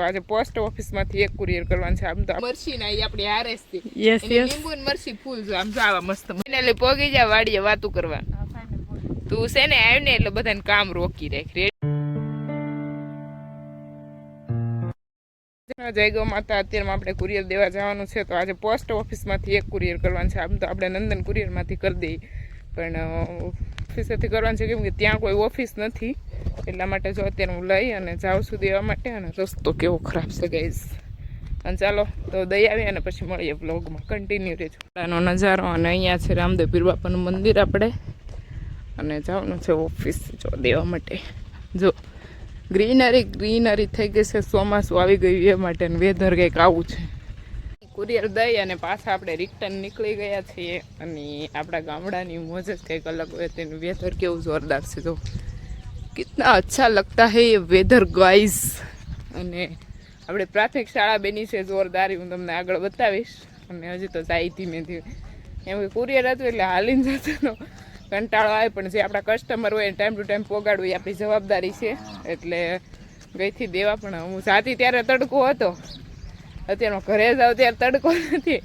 તો આજે પોસ્ટ ઓફિસમાંથી એક કુરિયર કરવાનું છે આમ તો મરસી ના આપણી હારેસથી. યસ યસ લીંબુ ને મરસી ફૂલ છે આમ તો આવા મસ્ત. ફાઇનલી પોગી જા વાડીએ વાતું કરવા. તું છે ને આવ્યું ને એટલે બધાને કામ રોકી રાખ. રેડી જય ગૌ માતા અત્યારમાં આપણે કુરિયર દેવા જવાનું છે તો આજે પોસ્ટ ઓફિસમાંથી એક કુરિયર કરવાનું છે આમ તો આપણે નંદન કુરિયરમાંથી કરી દઈએ. પણ ઓફિસેથી કરવાનું છે, કેમ કે ત્યાં કોઈ ઓફિસ નથી. એટલા માટે જો અત્યારે હું લઈ અને જાઉં છું દેવા માટે અને રસ્તો કેવો ખરાબ છે ગઈશ અને ચાલો, તો દઈ આવી અને પછી મળીએ બ્લોગમાં કન્ટિન્યુ રહેજો. આનો નજારો અને અહીંયા છે રામદેવ પીર બાપાનું મંદિર આપણે. અને જવાનું છે ઓફિસ, જો દેવા માટે. જો ગ્રીનરી ગ્રીનરી થઈ ગઈ છે, ચોમાસું આવી ગયું એ માટે વેધર કંઈક આવું છે. કુરિયર દઈ અને પાછા આપણે રિટર્ન નીકળી ગયા છીએ. અને આપણા ગામડાની મોજ જ કંઈક અલગ હોય, તેનું વેધર કેવું જોરદાર છે તો કેટલા અચ્છા લગતા હે એ વેધર ગાઈઝ અને આપણે પ્રાથમિક શાળા બેની છે જોરદાર, હું તમને આગળ બતાવીશ. અને હજી તો જાય ધીમે ધીમે. એમ કે કુરિયર હતું એટલે હાલીને જતો કંટાળો આવે, પણ જે આપણા કસ્ટમર હોય ટાઈમ ટુ ટાઈમ પોગાડવું એ આપણી જવાબદારી છે. એટલે ગઈથી દેવા પણ હું જાતી ત્યારે તડકો હતો. અત્યારમાં ઘરે જાવ ત્યારે તડકો નથી.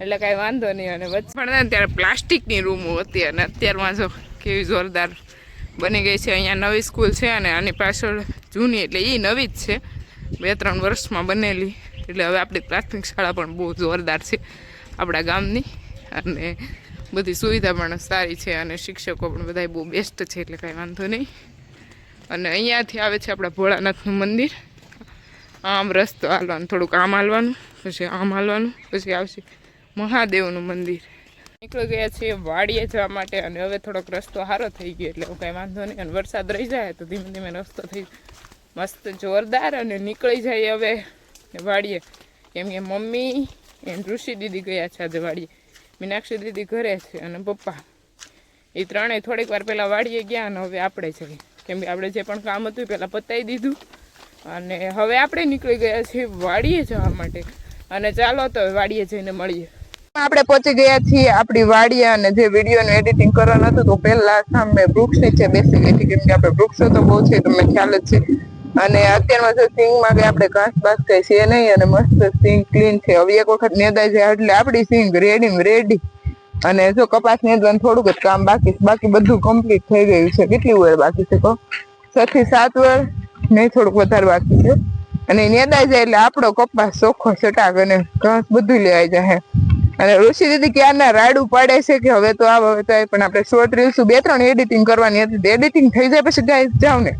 એટલે કાંઈ વાંધો નહીં અને વચ્ચે પણ ત્યારે પ્લાસ્ટિકની રૂમો હતી અને અત્યારમાં જો કેવી જોરદાર બની ગઈ છે. અહીંયા નવી સ્કૂલ છે અને આની પાછળ જૂની એટલે એ નવી જ છે. બે ત્રણ વર્ષમાં બનેલી. એટલે હવે આપણી પ્રાથમિક શાળા પણ બહુ જોરદાર છે આપણા ગામની. અને બધી સુવિધા પણ સારી છે અને શિક્ષકો પણ બધા બહુ બેસ્ટ છે એટલે કાંઈ વાંધો નહીં. અને અહીંયાથી આવે છે આપણા ભોળાનાથનું મંદિર. આમ રસ્તો હાલવાનું થોડુંક આમ હાલવાનું પછી આમ હાલવાનું પછી આવશે મહાદેવનું મંદિર. નીકળી ગયા છીએ વાડીએ જવા માટે અને હવે થોડોક રસ્તો સારો થઈ ગયો એટલે કાંઈ વાંધો નહીં. અને વરસાદ રહી જાય તો ધીમે ધીમે રસ્તો થઈ મસ્ત જોરદાર અને નીકળી જાય હવે વાડીએ. કેમ કે મમ્મી એમ ઋષિ દીદી ગયા છે આજે વાડીએ. મીનાક્ષી દીદી ઘરે છે અને પપ્પા. એ ત્રણેય થોડીક વાર પહેલાં વાડીએ ગયા અને હવે આપણે જઈએ. કેમ કે આપણે જે પણ કામ હતું એ પહેલાં પતાવી દીધું. અને હવે આપણે નીકળી ગયા છીએ વાડીએ જવા માટે. અને ચાલો તો વાડીએ જઈને મળીએ. આપણે પહોંચી ગયા છીએ આપણી વાડીએ અને જે વિડીયોનું એડિટિંગ કરવાનું હતું તો પહેલા સામે વૃક્ષ નીચે બેસી ગઈ હતી કેમ આપણે વૃક્ષો તો બહુ છે, તમને ખ્યાલ જ છે. અને અત્યારમાં જો સિંગમાં કઈ આપણે ઘાસ બાસ કઈ છે નહીં અને મસ્ત સિંગ ક્લીન છે. હવે એક વખત નેદાય જાય એટલે આપણી સિંગ રેડી રેડી અને જો કપાસ નેદવાનું થોડુંક જ કામ બાકી બાકી બધું કમ્પ્લીટ થઈ ગયું છે. કેટલી વાર બાકી છે કહો? છ થી સાત વાર. નહીં, થોડુંક વધારે બાકી છે. અને નેદાઈ જાય એટલે આપણો કપાસ ચોખ્ખો ચટાક અને ઘાસ બધું લેવાઈ જાય અને ઋષિ દીદી ક્યારના રાડું પાડે છે કે હવે તો આવ હવે તો પણ આપણે શોર્ટ રીલ્સ બે ત્રણ એડિટિંગ કરવાની હતી. એડિટિંગ થઈ જાય પછી ગાય જાવ ને?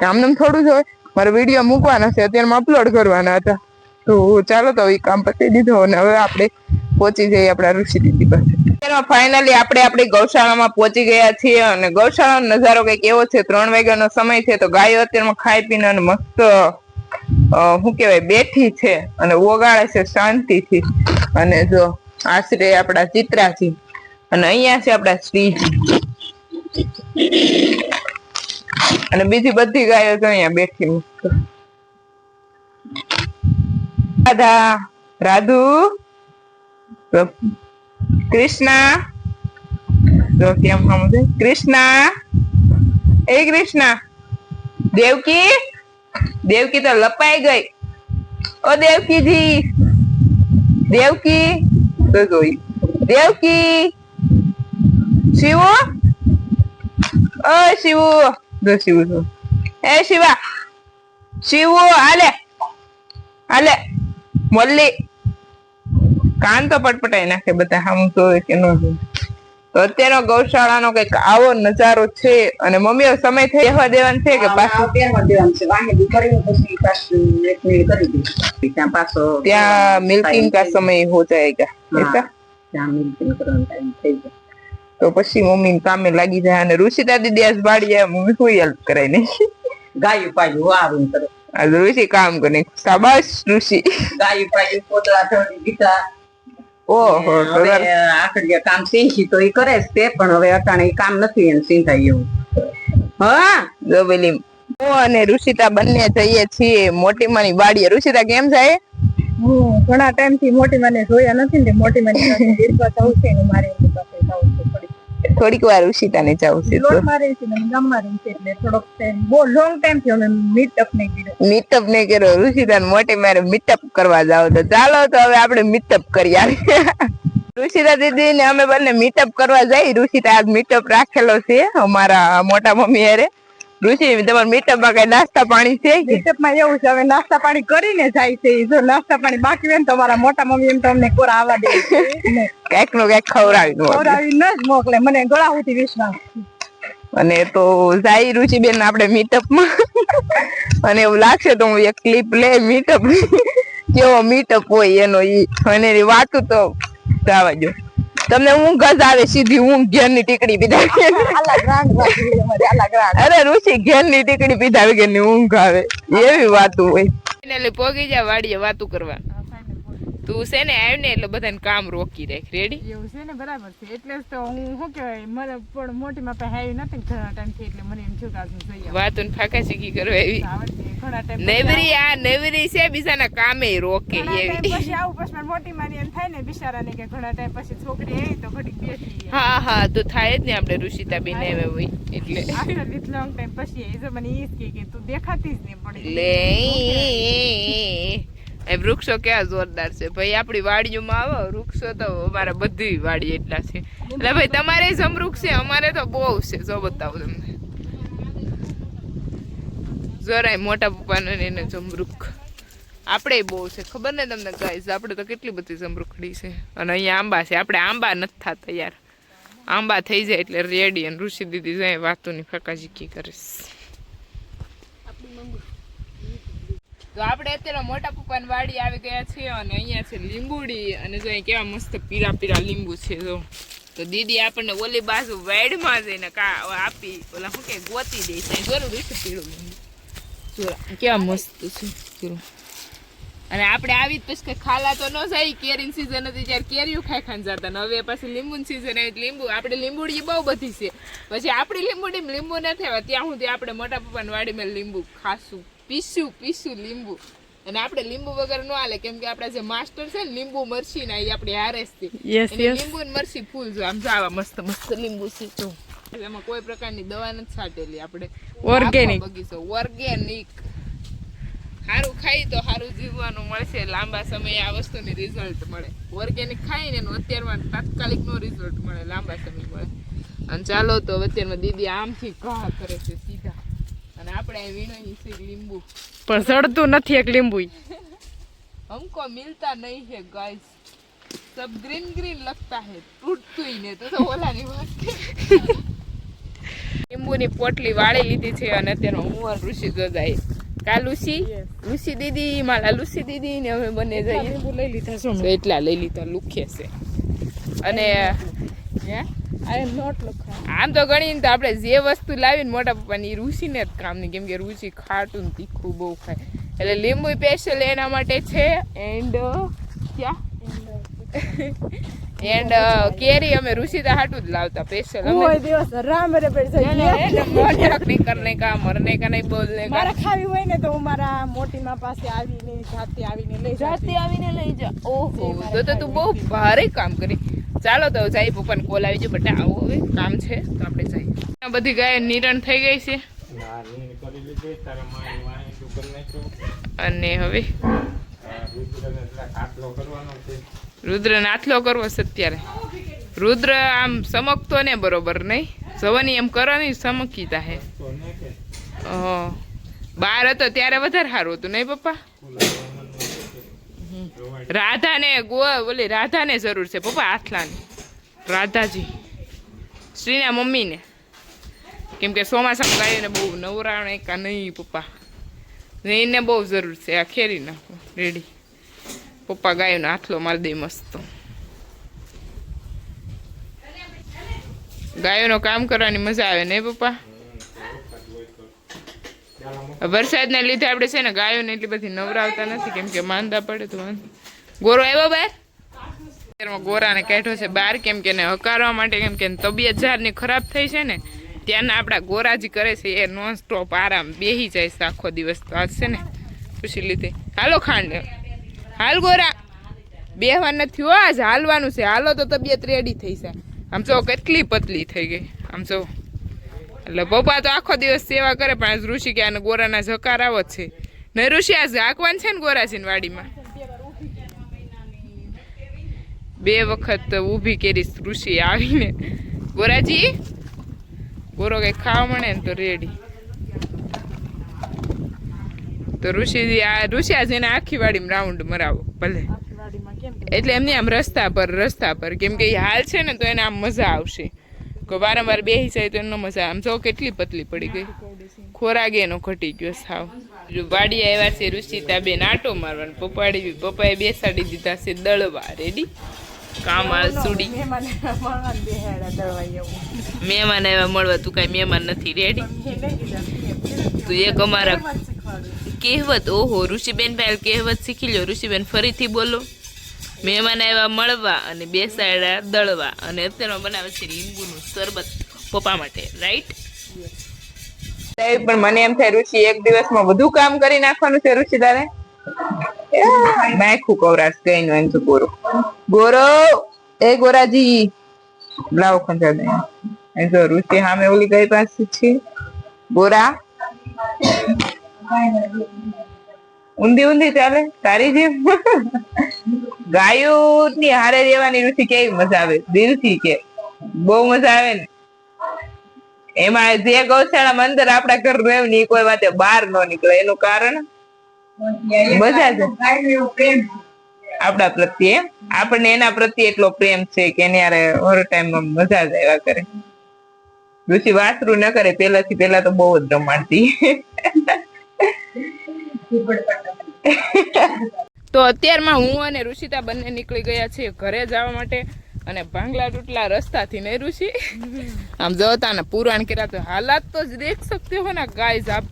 કામ થોડું જ હોય. મારે વીડિયો મૂકવાના છે અત્યારમાં અપલોડ કરવાના હતા. તો ચાલો તો એ કામ પતી દીધો અને હવે આપણે પહોંચી જઈએ આપણા ઋષિ દીદી પાસે. ફાઇનલી આપણે આપણી ગૌશાળામાં પહોંચી ગયા છીએ અને ગૌશાળાનો નજારો કંઈક એવો છે, ત્રણ વાગ્યાનો સમય છે, તો ગાયો અત્યારમાં ખાઈ પીને અને મસ્ત શું કહેવાય, બેઠી છે અને ઓગાળે છે શાંતિથી. અને જો આશરે આપણા ચિત્રાજી અને અહીંયા છે આપણા શ્રીજી. અને બીજી બધી ગાયો તો અહીંયા બેઠી મસ્ત. રાધા, રાધુ. કૃષ્ણ. તો કેમ સમજે કૃષ્ણ. એ કૃષ્ણ. દેવકી. દેવકી તો લપાઈ ગઈ. ઓ દેવકીજી. દેવકી. તો જોઈ. દેવકી. શિવો. ઓ શિવો. જો શિવ જો એ શિવા. શિવો, હાલે. હાલે. મોલ્લી. કાન તો પટપટાઈ નાખે બધા આમ જોવે કે ન જોવે તો અત્યારનો ગૌશાળાનો કંઈક આવો નજારો છે અને મમ્મીઓ સમય થઈ રહેવા દેવાનું છે કે પાછું? ત્યાં મિલ્કિંગ કા સમય હો જાયગા તો પછી મમ્મી કામે લાગી જાય અને ઋષિતા દીદી આજ બાળી મમ્મી કોઈ હેલ્પ કરાય નહીં ગાયું પાયું વારું કરે. ઋષિ કામ કરે શાબાશ ઋષિ. ગાયું પાયું પોતળા ધોળી દીધા. ઓહો તો હવે આખડિયા કામ શીખી તો એ કરે જ તે પણ હવે અટાણે કામ નથી એને સિંધાય એવું. હા? જો પેલી હું અને ઋષિતા બંને જઈએ છીએ મોટી માની વાડીએ. ઋષિતા કેમ જાય હું ઘણા ટાઈમથી મોટી માને જોયા નથી ને મોટી માની પાસે છે ને મારે પાસે છે. થોડીક વાર ઉષિતાને જવું છે તો. લોટમાં છે ને ગામમાં રહે છે એટલે થોડોક ટાઈમ બહુ લોંગ ટાઈમ થયો અમે મીટઅપ નહીં કર્યો. મીટઅપ ને કર્યો. ઋષિતા મોટી મારે મીટઅપ કરવા જાવ તો. ચાલો તો હવે આપણે મીટઅપ કરી આવીએ ઋષિતા દીદી ને અમે બંને મીટઅપ કરવા જઈ. ઋષિતા આજ મીટઅપ રાખેલો છે અમારા મોટા મમ્મી હારે. ઋષિ તમારા મીટઅપમાં કઈ નાસ્તા પાણી છે મીટઅપમાં એવું છે હવે નાસ્તા પાણી કરીને જાય છે. જો નાસ્તા પાણી બાકી હોય ને તમારા મોટા મમ્મી એમ તો અમને કોરા આવવા દે. કંઈકનું કંઈક ખવડાવી ખવડાવી ન જ મોકલે. મને ગળા સુધી વિશ્વાસ અને તો જાય રુચિ બેન આપણે મીટઅપમાં અને એવું લાગશે તો હું એક ક્લિપ લે મીટઅપ કેવો મીટઅપ હોય એનો ઈ. અને એની વાતું તો જવા જો તમને ઊંઘ જ આવે સીધી ઊંઘ ઘેરની ટીકડી પીધા અરે ઋષિ ઘેરની ટીકડી પીધા વગરની ઊંઘ આવે. એવી વાતું હોય. એટલે પોગી જાય વાડીએ વાતું કરવા. તું છે ને આવ ને એટલે બધાને કામ રોકી રાખ. રેડી એવું છે ને બરાબર છે. એટલે જ તો હું શું કહેવાય મને પણ મોટી માપે હેવી નથી ઘણા ટાઈમથી એટલે મને એમ છું કે આજનું જઈ આવું. વાતું ફાકા ચીકી કરવા એવી નેવરી આ નેવરી છે બીજાના કામે રોકે એવી. પછી આવું પછી મોટી મારી એમ થાય ને બિચારાને કે ઘણા ટાઈમ પછી છોકરી આવી તો ઘડીક બેસી હા હા તો થાય જ ને આપણે ઋષિતા બેન એમ હોય એટલે. આફ્ટર વિથ લોંગ ટાઈમ પછી એ જો મને ઈ કે તું દેખાતી જ નહીં પડી. લે એ વૃક્ષો ક્યાં જોરદાર છે? ભાઈ, આપણી વાડીઓમાં આવો, વૃક્ષો તો અમારા બધી વાડી એટલા છે. એટલે ભાઈ, તમારે જમરૂખ છે, અમારે તો બહુ છે. જો બતાવું તમને. જરાય મોટા પપ્પાને એને જમરૂખ આપણે બહુ છે. ખબર ને તમને ગાઈઝ આપણે તો કેટલી બધી જમરૂખડી છે. અને અહીંયા આંબા છે. આપણે આંબા નથી થતા યાર આંબા થઈ જાય એટલે રેડી અને ઋષિ દીદી જાય વાતોની ફકાજીકી કરીશ તો આપણે અત્યારે મોટા પપ્પાની વાડી આવી ગયા છીએ અને અહીંયા છે લીંબુડી અને જો કેવા મસ્ત પીળા પીરા લીંબુ છે જો. તો દીદી આપણને ઓલી બાજુ વેડમાં જઈને કા આપી, ઓલા શું કે, ગોતી દે છે. જોરું રીત પીળું લીંબુ. કેવા મસ્ત છે. જો. અને આપણે આવી જ પછી ખાલા તો ન જાય, કેરીની સીઝન હતી ત્યારે કેરીઓ ખાઈ ખાન જતા ને હવે પછી લીંબુની સીઝન આવી, લીંબુ, આપણે લીંબુડી બહુ બધી છે. પછી આપણી લીંબુડીમાં લીંબુ નથી આવે ત્યાં સુધી આપણે મોટા પપ્પાની વાડીમાં લીંબુ ખાશું. પીશું પીસ્યું લીંબુ. અને આપણે લીંબુ વગર ન હાલે કેમ કે આપણા જે માસ્ટર છે ને લીંબુ મરસી ના એ આપણે હારે છે. લીંબુ ને મરસી ફૂલ જો આમ જાવા મસ્ત મસ્ત લીંબુ છે જો એમાં કોઈ પ્રકારની દવા નથી છાંટેલી આપણે. ઓર્ગેનિક બગીચો ઓર્ગેનિક સારું ખાઈ તો સારું જીવવાનું મળશે લાંબા સમયે આ વસ્તુની રિઝલ્ટ મળે. ઓર્ગેનિક ખાઈને એનું અત્યારમાં તાત્કાલિક નો રિઝલ્ટ મળે લાંબા સમય મળે. અને ચાલો તો અત્યારમાં દીદી આમથી ઘા કરે છે સીધા. અને આપણે વીણોની છે લીંબુ. પણ સડતું નથી એક લીંબુ હમકો મિલતા નહીં હે ગાઈસ સબ ગ્રીન ગ્રીન લગતા હે તૂટતું ને તો તો ઓલાની વાત કે લીંબુની પોટલી વાળી લીધી છે અને તેનો હું ઋષિ તો જાય કા લુસી? દીદી મારા લુસી દીદી ને અમે બંને જઈએ. લીંબુ લઈ લીધા છે એટલા લઈ લીધા લુખે છે. અને હે? આમ તો ગણીને તો આપણે જે વસ્તુ લાવીને મોટા પપ્પાની એ રુચિને જ કામની કેમ કે રુચિ ખાટું ને તીખું બહુ ખાય. એટલે લીંબુ સ્પેશિયલ એના માટે છે. એન્ડ ક્યાં? એન્ડ કેરી અમે ઋષિતા હાટુ જ લાવતા સ્પેશિયલ અમે દિવસ રામ રે નહીં કરને કા મરને કા નહીં બોલને કા મારે ખાવી હોય ને તો હું મારા મોટી માં પાસે આવીને જાતે આવીને લઈ જાતે આવીને લઈ જા ઓહો તો તો તું બહુ ભારે કામ કરી ચાલો તો જાય પપ્પાને કોલ આવી જો બટા આવો હવે કામ છે તો આપણે જઈએ બધી ગાય નિરણ થઈ ગઈ છે અને હવે રુદ્રને નાથલો કરવો છે અત્યારે. રુદ્ર આમ સમકતો ને બરોબર નહીં? સવની એમ કરો નહીં સમકી હે બાર હતો ત્યારે વધારે સારું હતું નહીં પપ્પા? રાધાને ગો બોલી રાધાને જરૂર છે પપ્પા આથલાની રાધાજી. શ્રીના મમ્મીને. કેમ કે ચોમાસામાં ગાયોને બહુ નવરાણે કા નહીં પપ્પા. એને બહુ જરૂર છે આ ખેરી નાખો રેડી. પપ્પા ગાયોને આથલો મારી દે મસ્ત. ગાયોનો કામ કરવાની મજા આવે નહીં પપ્પા? વરસાદના લીધે આપણે છે ને ગાયોને એટલી બધી નવરાવતા નથી, કેમ કે માંદા પડે તો ગોરો આવ્યો બહાર અત્યારમાં ગોરાને કાઢ્યો છે બહાર કેમ કે હકારવા માટે, કેમ કે તબિયત જારની ખરાબ થઈ છે ને, ત્યાંના આપણા ગોરાજી કરે છે, એ નોન સ્ટોપ આરામ બેહી જાય છે આખો દિવસ તો આજ છે ને. ખુશી લીધે. હાલો ખાંડ. હાલ ગોરા. બેહવા નથી હો, આજ હાલવાનું છે. હાલો તો તબિયત રેડી થઈ જાય. આમ જો કેટલી પતલી થઈ ગઈ. આમ જો. એટલે પપ્પા તો આખો દિવસ સેવા કરે, પણ આજ ઋષિ કે આને ગોરાના જકાર આવો છે. ને ઋષિ આજ ઝાકવાન છે ને ગોરાજીની વાડીમાં? બે વખત ઊભી કરી ઋષિ આવીને. ગોરાજી, ગોરો કઈ ખાવા મળે ને તો રેડી તો ઋષિ આ ઋષિ આજે આખી વાડીમાં રાઉન્ડ મરાવો ભલે. એટલે એમને આમ રસ્તા પર રસ્તા પર કેમ કે એ હાલ છે ને તો એને આમ મજા આવશે. કે વારંવાર બેસી જાય તો એનો મજા આમ જો કેટલી પતલી પડી ગઈ. ખોરાક એનો ઘટી ગયો સાવ. જો વાડી આવ્યા છે ઋષિતા બેન આટો મારવાનું પપ્પાડી પપ્પાએ બેસાડી દીધા છે દળવા રેડી કામ આ સુડી. મહેમાન આવ્યા મળવા તું કઈ મહેમાન નથી રેડી તું એક અમારા કહેવત ઓહો ઋષિબેન ભાઈ કહેવત શીખી લો ઋષિબેન ફરીથી બોલો. મહેમાન આવ્યા મળવા અને બેસાડ્યા દળવા. અને અત્યારમાં બનાવે છે લીંબુનું શરબત પપ્પા માટે રાઈટ પણ મને એમ થાય ઋષિ એક દિવસમાં બધું કામ કરી નાખવાનું છે ઋષિ તારે? નાખું કવરાશ કઈ નું એમ તો ગોરો ગોરો એ ગોરાજી લાવો ખંચા દે એ જો ઋષિ સામે ઓલી ગઈ પાસે છે ગોરા ઊંધી ઊંધી ચાલે તારી જેમ ગાયો ની હારે રહેવાની રુચિ કેવી મજા આવે દિલથી કે બહુ મજા આવે ને એમાં જે ગૌશાળામાં અંદર આપણા ઘર રહે ને કોઈ વાતે બહાર ન નીકળે એનું કારણ બધા જ આપણા પ્રત્યે આપણને એના પ્રત્યે એટલો પ્રેમ છે કે એને યારે હર ટાઈમ મજા જ આવ્યા કરે. ઋષિ વાસરું ન કરે પેલાથી પેલા તો બહુ જ રમાડતી. તો અત્યારમાં હું અને ઋષિતા બંને નીકળી ગયા છીએ ઘરે જવા માટે અને ભાંગલા તૂટલા રસ્તાથી ને ઋષિ. આમ જતા ને પુરાણ કર્યા તો હાલાત તો જ દેખ શકતે હો ને ગાય આપ.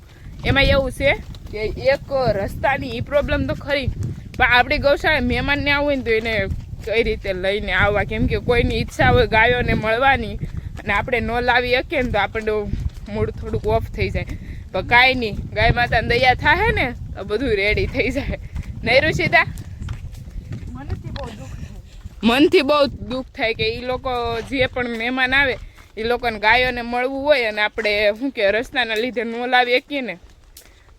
એમાં એવું છે કે એક રસ્તાની એ પ્રોબ્લેમ તો ખરી. પણ આપણી ગૌશાળા મહેમાનને હોય ને તો એને કઈ રીતે લઈને આવવા? કેમ કે કોઈની ઈચ્છા હોય ગાયોને મળવાની અને આપણે ન લાવી શકીએ ને તો આપણે મૂડ થોડુંક ઓફ થઈ જાય. પણ કાંઈ નહીં, ગાય માતાને દયા થાય ને તો બધું રેડી થઈ જાય. નહીં ઋષિતા? મનથી બહુ દુઃખ થાય કે એ લોકો જે પણ મહેમાન આવે એ લોકોને ગાયોને મળવું હોય અને આપણે શું કે રસ્તાના લીધે ન લાવી શકીએ ને?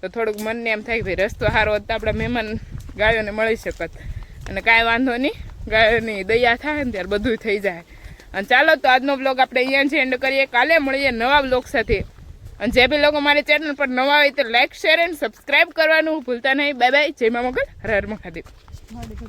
તો થોડુંક મનને એમ થાય ભાઈ રસ્તો સારો હોત આપણા મહેમાન ગાયોને મળી શકત. અને કાંઈ વાંધો નહીં, ગાયોની દયા થાય ને ત્યારે બધું થઈ જાય. અને ચાલો તો આજનો બ્લોગ આપણે અહીંયા જ એન્ડ કરીએ. કાલે મળીએ નવા બ્લોગ સાથે. અને જે બી લોકો મારી ચેનલ પર નવા હોય તો લાઈક શેર એન્ડ સબસ્ક્રાઈબ કરવાનું ભૂલતા નહીં. બાય બાય જય મા મગર. હર હર મહાદેવ.